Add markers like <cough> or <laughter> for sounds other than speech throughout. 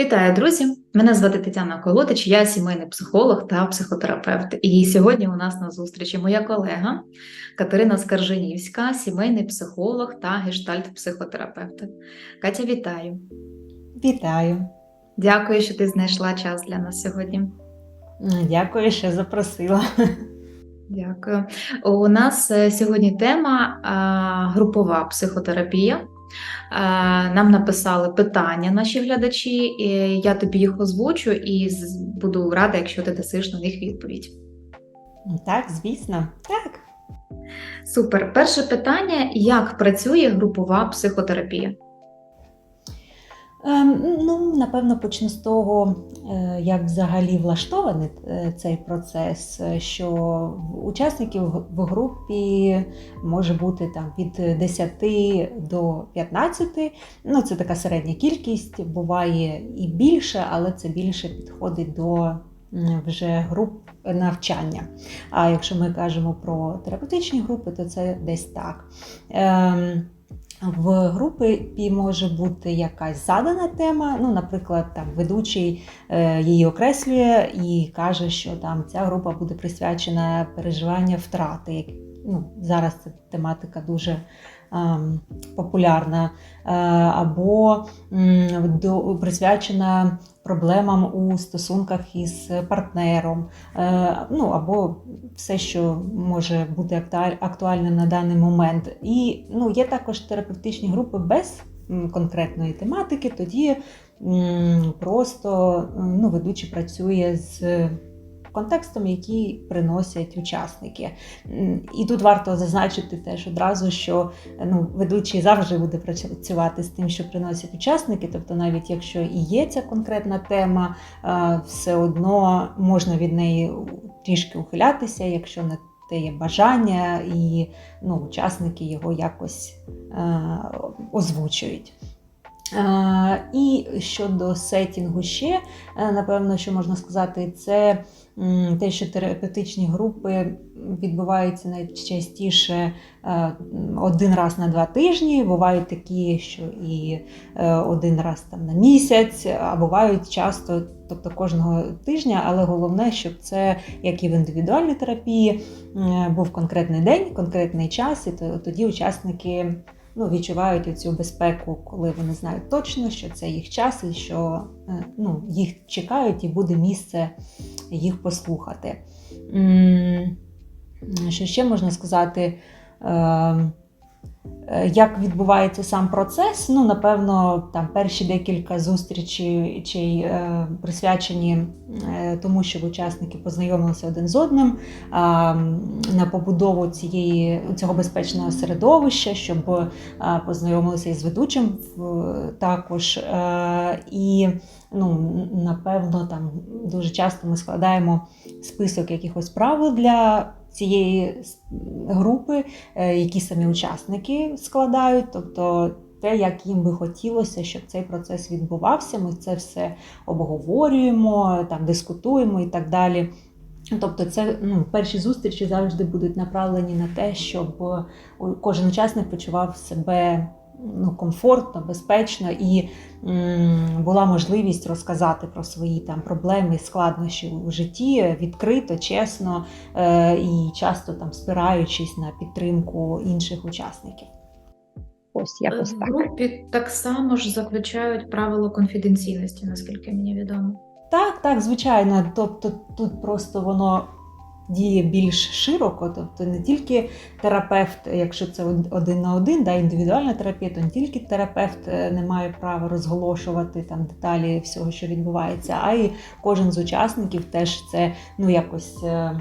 Вітаю, друзі! Мене звати Тетяна Колотич, я сімейний психолог та психотерапевт. І сьогодні у нас на зустрічі моя колега Катерина Скарженівська, сімейний психолог та гештальт-психотерапевт. Катя, вітаю! Вітаю. Дякую, що ти знайшла час для нас сьогодні. Дякую, що запросила. Дякую. У нас е, сьогодні тема групова психотерапія. А, Нам написали питання наші глядачі, і я тобі їх озвучу і буду рада, якщо ти дасиш на них відповідь. Так, звісно. Так. Супер. Перше питання: як працює групова психотерапія? Ем, ну, напевно, почну з того, е, як взагалі влаштований е, цей процес, е, що учасників в групі може бути там від 10 до 15. Ну, це така середня кількість, буває і більше, але це більше підходить до вже груп навчання. А якщо ми кажемо про терапевтичні групи, то це десь так. В групі може бути якась задана тема. Ну, наприклад, там ведучий е, її окреслює і каже, що там ця група буде присвячена переживанню втрати. Ну, зараз ця тематика дуже ем, популярна, Е, або м, до, присвячена проблемам у стосунках із партнером, е, ну або все, що може бути актуаль- актуальним на даний момент. І ну, є також терапевтичні групи без конкретної тематики, тоді просто ну, ведучий працює з контекстом, який приносять учасники. І тут варто зазначити теж одразу, що ну, ведучий завжди буде працювати з тим, що приносять учасники. Тобто, навіть якщо і є ця конкретна тема, е, все одно можна від неї трішки ухилятися, якщо не те є бажання, і ну, учасники його якось е, озвучують. Е, І щодо сетінгу ще, е, напевно, що можна сказати, це те, що терапевтичні групи відбуваються найчастіше е, один раз на два тижні. Бувають такі, що і е, один раз там на місяць, а бувають часто, тобто кожного тижня, але головне, щоб це, як і в індивідуальній терапії, був конкретний день, конкретний час, і тоді учасники ну, відчувають цю безпеку, коли вони знають точно, що це їх час, і що е, ну, їх чекають і буде місце їх послухати. Що ще можна сказати? Е, Е, Як відбувається сам процес? Ну, напевно, там перші декілька зустрічей е, присвячені е, тому, щоб учасники познайомилися один з одним м, на побудову цієї цього безпечного середовища, щоб е, познайомилися із ведучим в- також. Е, І ну, напевно, там дуже часто ми складаємо список якихось правил для цієї групи, е, які самі учасники складають. Тобто те, як їм би хотілося, щоб цей процес відбувався, ми це все обговорюємо, там дискутуємо і так далі. Тобто, це ну, перші зустрічі завжди будуть направлені на те, щоб е, кожен учасник почував себе ну, комфортно, безпечно і була можливість розказати про свої там проблеми, складнощі у житті відкрито, чесно е, і часто там спираючись на підтримку інших учасників. Ось якось В групі так само ж заключають правило конфіденційності, наскільки мені відомо. Так, так, звичайно. Тобто тут просто воно діє більш широко, тобто не тільки терапевт, якщо це один на один, да, індивідуальна терапія, то не тільки терапевт е, не має права розголошувати там деталі всього, що відбувається, а й кожен з учасників теж це ну якось. е,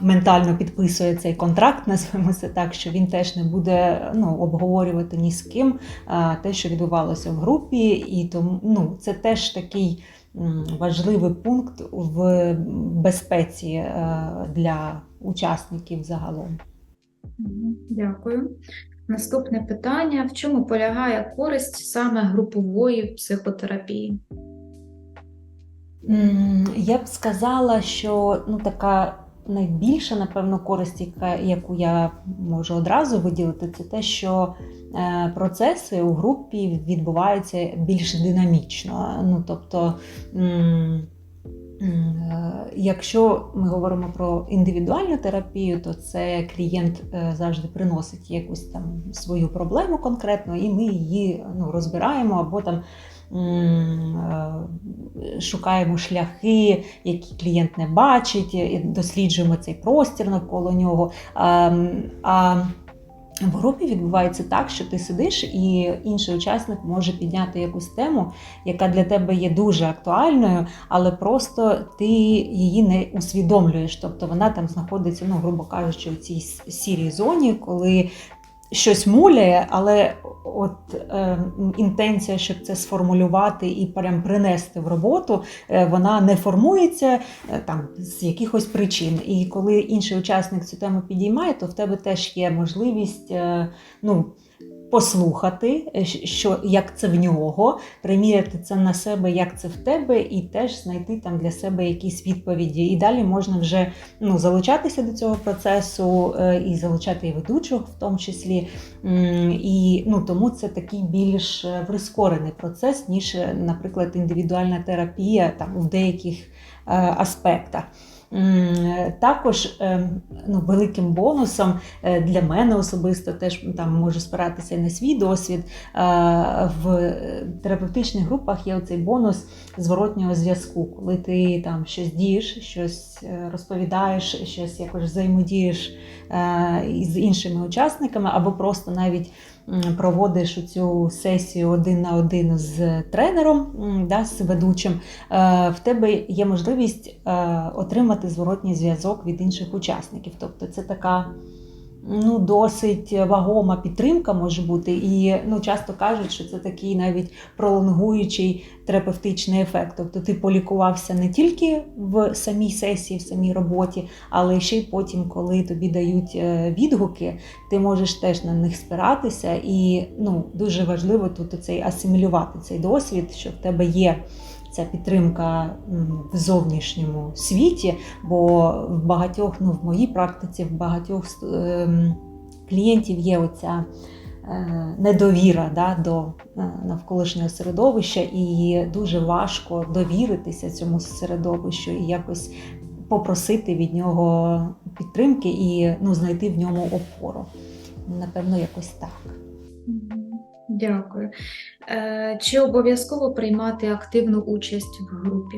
Ментально підписує цей контракт, <laughs> назвемо це так, що він теж не буде ну, обговорювати ні з ким те, що відбувалося в групі, і тому ну, це теж такий важливий пункт в безпеці е, для учасників загалом. Дякую. Наступне питання: в чому полягає користь саме групової психотерапії? Я б сказала, що ну, така найбільша, напевно, користь, яку я можу одразу виділити, це те, що процеси у групі відбуваються більш динамічно. Ну, тобто, е, якщо ми говоримо про індивідуальну терапію, то це клієнт е, завжди приносить якусь там свою проблему конкретно, і ми її ну, розбираємо або там. е, Шукаємо шляхи, які клієнт не бачить, і досліджуємо цей простір навколо нього. А, а в групі відбувається так, що ти сидиш, і інший учасник може підняти якусь тему, яка для тебе є дуже актуальною, але просто ти її не усвідомлюєш. Тобто вона там знаходиться, ну, грубо кажучи, у цій сірій зоні, коли щось муляє, але от е, інтенція, щоб це сформулювати і прям принести в роботу, е, вона не формується е, там з якихось причин. І коли інший учасник цю тему підіймає, то в тебе теж є можливість е, ну, послухати, е, що, як це в нього, приміряти це на себе, як це в тебе, і теж знайти там для себе якісь відповіді. І далі можна вже ну, залучатися до цього процесу е, і залучати і ведучих в тому числі. І ну, тому це такий більш е, прискорений процес, ніж, наприклад, індивідуальна терапія там, в деяких аспектах. М, Також е, ну, великим бонусом е, для мене особисто теж там можу спиратися на свій досвід. е, В терапевтичних групах є оцей бонус зворотнього зв'язку, коли ти там щось дієш, щось е, розповідаєш, щось якось взаємодієш е, із іншими учасниками, або просто навіть проводиш цю сесію один на один з тренером, да, з ведучим, е, в тебе є можливість е, отримати зворотній зв'язок від інших учасників. Тобто це така. Ну, досить вагома підтримка може бути, і ну, часто кажуть, що це такий навіть пролонгуючий терапевтичний ефект. Тобто ти полікувався не тільки в самій сесії, в самій роботі, але ще й потім, коли тобі дають е, відгуки, ти можеш теж на них спиратися. І ну, дуже важливо тут цей асимілювати цей досвід, що в тебе є. Ця підтримка в зовнішньому світі, бо в багатьох, ну в моїй практиці, в багатьох ем, клієнтів є оця е, недовіра да, до е, навколишнього середовища, і дуже важко довіритися цьому середовищу і якось попросити від нього підтримки і ну, знайти в ньому опору. Напевно, якось так. Дякую. Е, Чи обов'язково приймати активну участь в групі?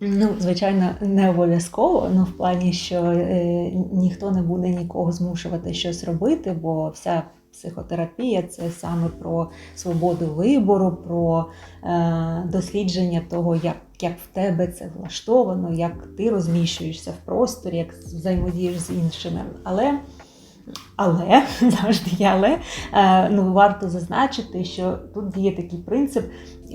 Ну, звичайно, не обов'язково, ну в плані, що е, ніхто не буде нікого змушувати щось робити, бо вся психотерапія це саме про свободу вибору, про е, дослідження того, як, як в тебе це влаштовано, як ти розміщуєшся в просторі, як взаємодієш з іншими. Але але <laughs> завжди є але е, ну, варто зазначити, що тут є такий принцип,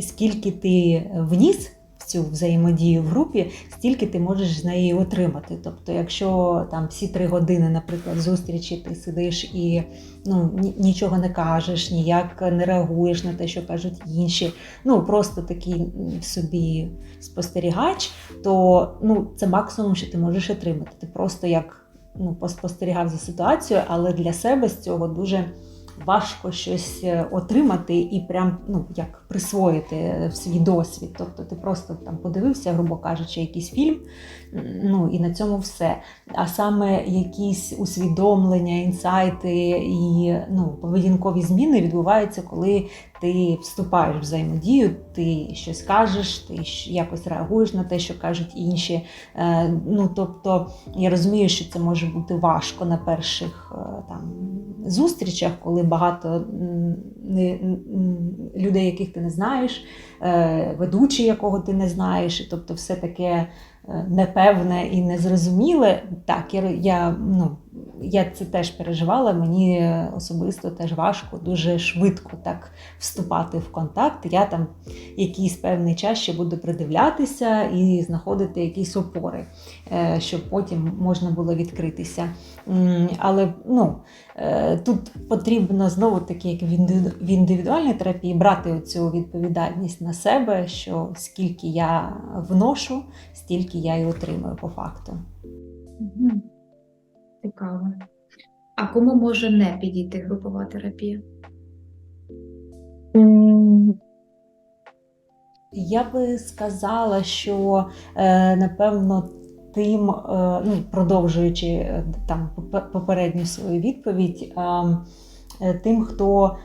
скільки ти вніс цю взаємодію в групі, стільки ти можеш з неї отримати. Тобто, якщо там всі три години, наприклад, зустрічі ти сидиш і ну, нічого не кажеш, ніяк не реагуєш на те, що кажуть інші, ну просто такий собі спостерігач, то ну, це максимум, що ти можеш отримати. Ти просто як ну, поспостерігав за ситуацією, але для себе з цього дуже важко щось е, отримати і прям ну, як присвоїти в свій досвід. Тобто ти просто там подивився, грубо кажучи, якийсь фільм, ну і на цьому все. А саме якісь усвідомлення, інсайти і ну, поведінкові зміни відбуваються, коли ти вступаєш в взаємодію, ти щось кажеш, ти якось реагуєш на те, що кажуть інші. Е, Ну, тобто, я розумію, що це може бути важко на перших е, там зустрічах, коли багато людей, яких ти не знаєш, е, ведучий, якого ти не знаєш, тобто все таке непевне і незрозуміле. Так, я, я, ну, я це теж переживала, мені особисто теж важко, дуже швидко так вступати в контакт. Я там якийсь певний час ще буду придивлятися і знаходити якісь опори, е, щоб потім можна було відкритися. Але ну, е, тут потрібно знову таки, як в індивідуальній терапії, брати цю відповідальність на себе, що скільки я вношу, стільки я і отримую по факту. Цікаво. А кому може не підійти групова терапія? Я би сказала, що е, напевно тим, е, ну, продовжуючи е, там попередню свою відповідь, тим, хто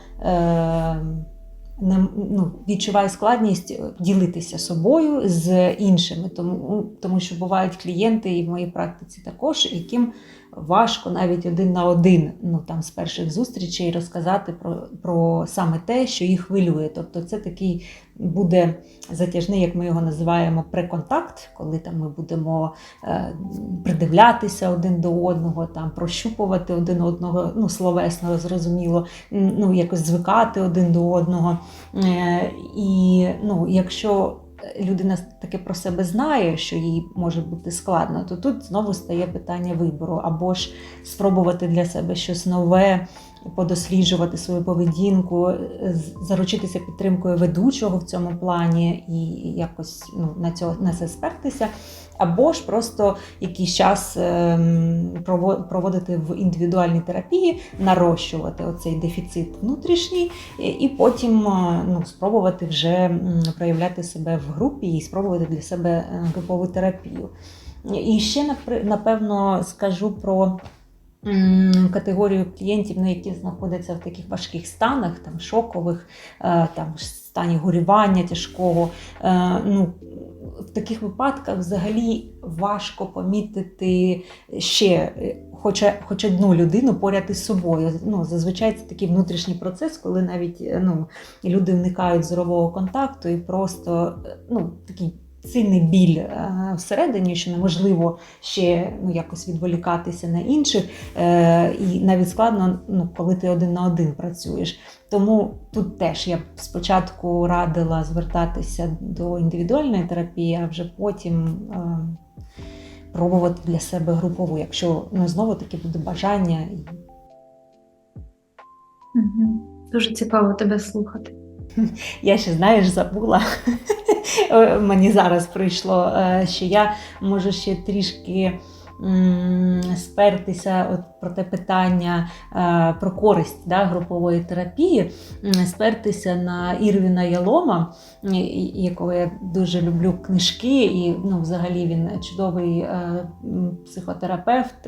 ну, відчуває складність ділитися собою з іншими, тому, тому що бувають клієнти, і в моїй практиці також, яким важко навіть один на один, ну там з перших зустрічей розказати про, про саме те, що їх хвилює. Тобто, це такий буде затяжний, як ми його називаємо, преконтакт, коли там ми будемо е, придивлятися один до одного, там прощупувати один одного, ну словесно зрозуміло, ну якось звикати один до одного. Е, і ну, якщо людина таки про себе знає, що їй може бути складно, то тут знову стає питання вибору, або ж спробувати для себе щось нове, подосліджувати свою поведінку, е, заручитися підтримкою ведучого в цьому плані і якось ну, на, цього, на це спертися. Або ж просто якийсь час ем, проводити в індивідуальній терапії, нарощувати оцей дефіцит внутрішній, і- потім е, ну, спробувати вже проявляти себе в групі і спробувати для себе е, групову терапію. І ще напевно скажу про категорію клієнтів, ну, які знаходяться в таких важких станах, там шокових, е, там стані горювання тяжкого. Е, Ну, в таких випадках взагалі важко помітити ще. е, Хоча, хоч одну людину поряд із собою. Ну, зазвичай це такий внутрішній процес, коли навіть ну, люди уникають зорового контакту і просто ну, такий сильний біль е, всередині, що неможливо ще ну, якось відволікатися на інших. Е, і навіть складно, ну, коли ти один на один працюєш. Тому тут теж я б спочатку радила звертатися до індивідуальної терапії, а вже потім е, пробувати для себе групову, якщо ну, знову таки буде бажання. Дуже цікаво тебе слухати. <laughs> Я ще знаєш, забула. <laughs> Мені зараз прийшло, е, що я можу ще трішки спертися от про те питання е, про користь да, групової терапії, спертися на Ірвіна Ялома, якого я дуже люблю книжки, і ну, взагалі він чудовий е, психотерапевт.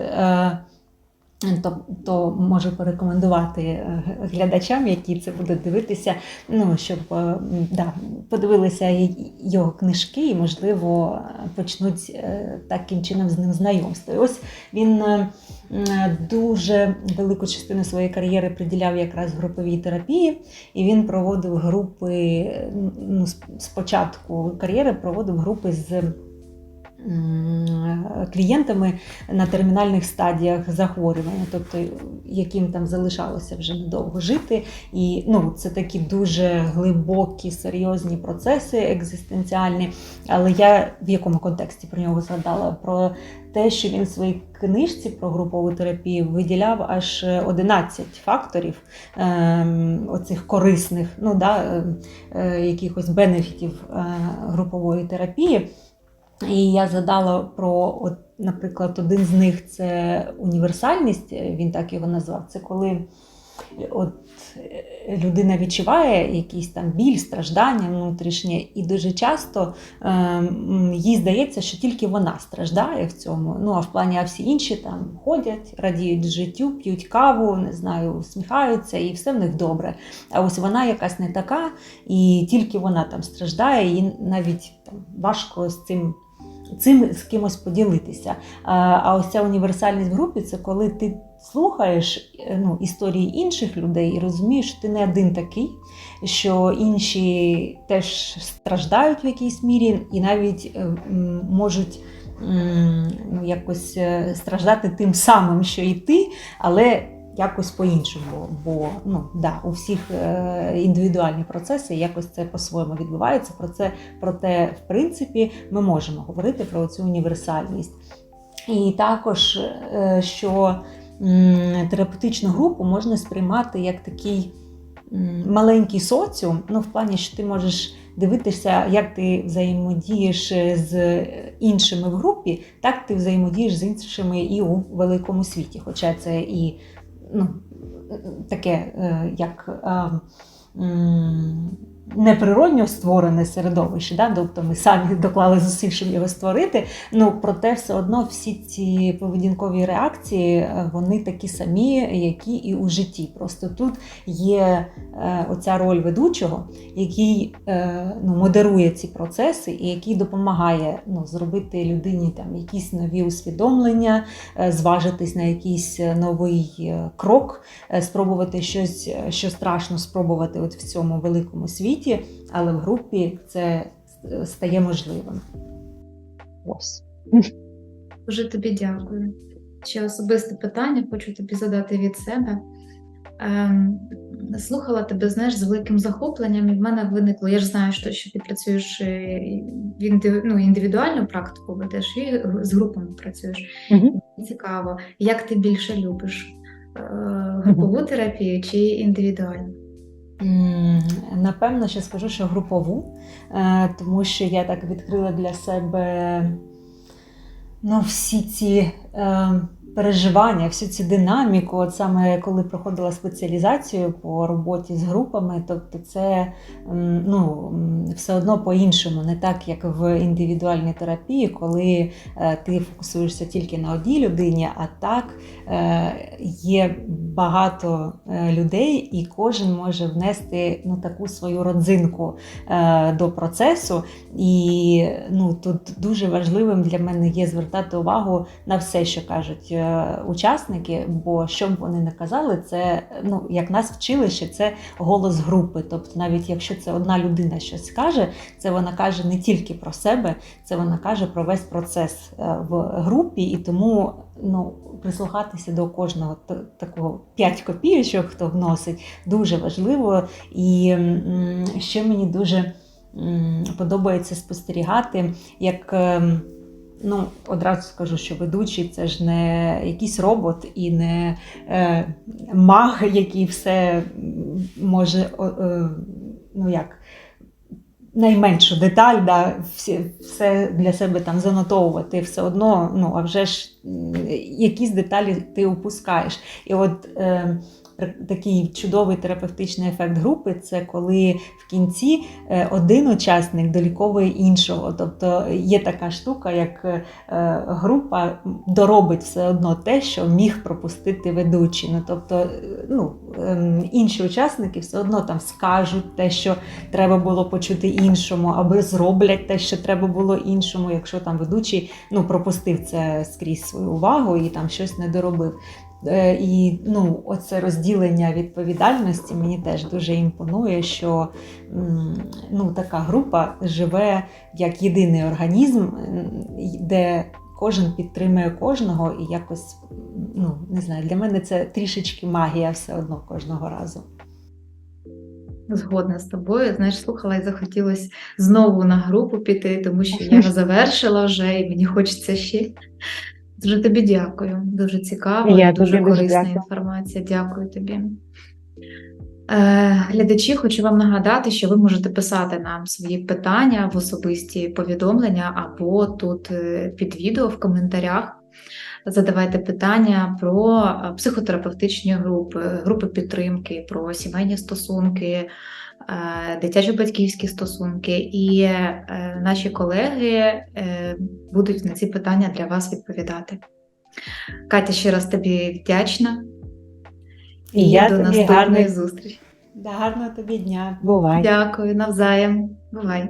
То, то можу порекомендувати е, глядачам, які це будуть дивитися, ну, щоб е, да, подивилися його книжки і, можливо, почнуть е, таким чином з ним знайомство. І ось він дуже велику частину своєї кар'єри приділяв якраз груповій терапії, і він проводив групи ну, спочатку кар'єри проводив групи з. Клієнтами на термінальних стадіях захворювання, тобто яким там залишалося вже недовго жити. І ну, це такі дуже глибокі, серйозні процеси екзистенціальні. Але я в якому контексті про нього згадала? Про те, що він в своїй книжці про групову терапію виділяв аж 11 факторів ем, оцих корисних, ну да, е, е, якихось бенефітів е, групової терапії. І я задала про, от, наприклад, один з них це універсальність, він так його назвав. Це коли от, людина відчуває якийсь там біль, страждання внутрішнє, і дуже часто е, їй здається, що тільки вона страждає в цьому. Ну а в плані, а всі інші там ходять, радіють життю, п'ють каву, не знаю, усміхаються, і все в них добре. А ось вона якась не така, і тільки вона там страждає, і навіть там важко з цим. Цим з кимось поділитися. А, ось ця універсальність в групі це коли ти слухаєш е, ну, історії інших людей і розумієш, що ти не один такий, що інші теж страждають в якійсь мірі і навіть е, можуть ну, якось е, страждати тим самим, що і ти, але якось по-іншому. Бо ну, да, у всіх е, індивідуальні процеси якось це по-своєму відбувається. Про це, проте, в принципі, ми можемо говорити про цю універсальність. І також, е, що терапевтичну групу можна сприймати як такий маленький соціум, ну в плані, що ти можеш дивитися, як ти взаємодієш з іншими в групі, так ти взаємодієш з іншими і у великому світі. Хоча це і ну, таке, е, як е, неприродньо створене середовище, да? тобто ми самі доклали зусиль, щоб його створити. Ну проте все одно всі ці поведінкові реакції е, вони такі самі, які і у житті. Просто тут є е, оця роль ведучого, який е, ну, модерує ці процеси і який допомагає ну, зробити людині там якісь нові усвідомлення, зважитись на якийсь новий крок, спробувати щось, що страшно спробувати от в цьому великому світі, але в групі це е, стає можливим. Ось. Дуже тобі дякую. Ще особисте питання хочу тобі задати від себе. Ем, слухала тебе, знаєш, з великим захопленням, і в мене виникло. Я ж знаю, що, що ти працюєш е, в інди, ну, індивідуальну практику ведеш і з групами працюєш. Мгм. Цікаво, як ти більше любиш е, групову терапію чи індивідуальну? Напевно, ще скажу, що групову, е, тому що я так відкрила для себе ну, всі ці е, переживання, всю цю динаміку, от саме коли проходила спеціалізацію по роботі з групами, тобто це ну, все одно по-іншому, не так, як в індивідуальній терапії, коли е, ти фокусуєшся тільки на одній людині, а так е, є багато е, людей, і кожен може внести ну, таку свою родзинку до процесу. І ну, тут дуже важливим для мене є звертати увагу на все, що кажуть учасники, бо що б вони не казали, це ну, як нас вчили, що це голос групи. Тобто, навіть якщо це одна людина щось каже, це вона каже не тільки про себе, це вона каже про весь процес е, в групі, і тому ну, прислухатися до кожного такого 5 копійочок, хто вносить, дуже важливо. І ще мені дуже подобається спостерігати, як. Ну, одразу скажу, що ведучий це ж не якийсь робот і не е, маг, який все може е, ну як, найменшу деталь, да, всі, все для себе там занотовувати, все одно, ну, а вже ж якісь деталі ти упускаєш. І от е, такий чудовий терапевтичний ефект групи це коли в кінці е, один учасник доліковує іншого. Тобто є така штука, як е, група доробить все одно те, що міг пропустити ведучий. Ну, тобто, е, ну, ем, інші учасники все одно там скажуть те, що треба було почути іншому, аби зроблять те, що треба було іншому, якщо там ведучий ну, пропустив це скрізь свою увагу і там щось не доробив. Е, І ну, оце розділення відповідальності мені теж дуже імпонує, що ну, така група живе як єдиний організм, де кожен підтримує кожного, і якось ну, не знаю, для мене це трішечки магія все одно кожного разу. Згодна з тобою. Знаєш, слухала і захотілося знову на групу піти, тому що я завершила вже і мені хочеться ще. Дуже тобі дякую. Дуже цікаво, Я дуже корисна дякую. інформація. Дякую тобі. Е, глядачі, хочу вам нагадати, що ви можете писати нам свої питання в особисті повідомлення або тут е, під відео в коментарях. Задавайте питання про е, психотерапевтичні групи, групи підтримки, про сімейні стосунки, дитячо-батьківські стосунки. І е, наші колеги е, будуть на ці питання для вас відповідати. Катя, ще раз тобі вдячна І і я до тобі наступної гарний... зустрічі. Да, гарного тобі дня! Бувай. Дякую, навзаєм. Бувай.